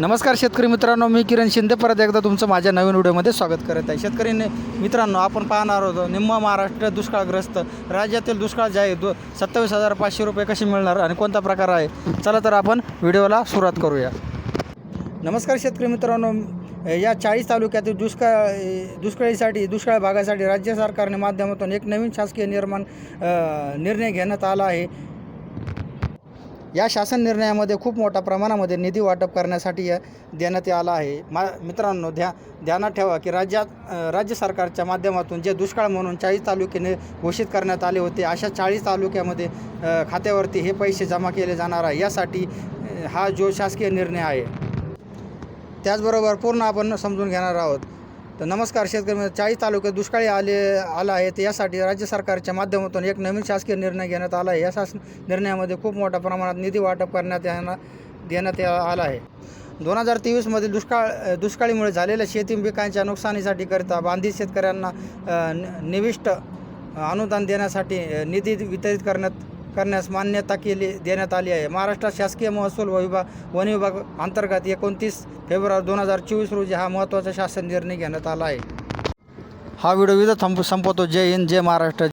नमस्कार शेतकरी मित्रांनो मी किरण शिंदे. परत एकदा तुमचं माझ्या नवीन व्हिडिओमध्ये स्वागत करत आहे. शेतकरी मित्रांनो आपण पाहणार आहोत निम्मा महाराष्ट्र दुष्काळग्रस्त राज्यातील दुष्काळ जे आहे दो सत्तावीस हजार पाचशे रुपये कसे मिळणार आणि कोणता प्रकार आहे? चला तर आपण व्हिडिओला सुरुवात करूया. नमस्कार शेतकरी मित्रांनो या चाळीस तालुक्यातील दुष्काळ दुष्काळीसाठी दुष्काळ भागासाठी राज्य सरकारने माध्यमातून एक नवीन शासकीय निर्माण निर्णय घेण्यात आला आहे. या शासन निर्णयामध्ये खूप मोठ्या प्रमाणामध्ये निधी वाटप करण्यासाठी देण्यात आला आहे. मा मित्रांनो ध्या ध्यानात ठेवा की राज्यात राज्य सरकारच्या माध्यमातून जे दुष्काळ म्हणून चाळीस तालुक्याने घोषित करण्यात आले होते अशा चाळीस तालुक्यामध्ये खात्यावरती हे पैसे जमा केले जाणार आहे. यासाठी हा जो शासकीय निर्णय आहे त्याचबरोबर पूर्ण आपण समजून घेणार आहोत. तर नमस्कार शेतकरी चाळीस तालुक्यात दुष्काळी आले आला आहे. तर यासाठी राज्य सरकारच्या माध्यमातून एक नवीन शासकीय निर्णय घेण्यात आला आहे. या शासन निर्णयामध्ये खूप मोठ्या प्रमाणात निधी वाटप करण्यात येणार देण्यात या- आला आहे. दोन हजार तेवीसमधील दुष्काळ दुष्काळीमुळे झालेल्या शेती पिकांच्या नुकसानीसाठी करता बांधित शेतकऱ्यांना निविष्ट अनुदान देण्यासाठी निधी वितरित करण्यात करण्यास मान्यता केली देण्यात आली आहे. महाराष्ट्रात शासकीय महसूल व विभाग वन विभाग अंतर्गत एकोणतीस फेब्रुवारी दोन हजार चोवीस रोजी हा महत्त्वाचा शासन निर्णय घेण्यात आला आहे. हा व्हिडिओ विधा संप संपवतो. जय हिंद जय महाराष्ट्र.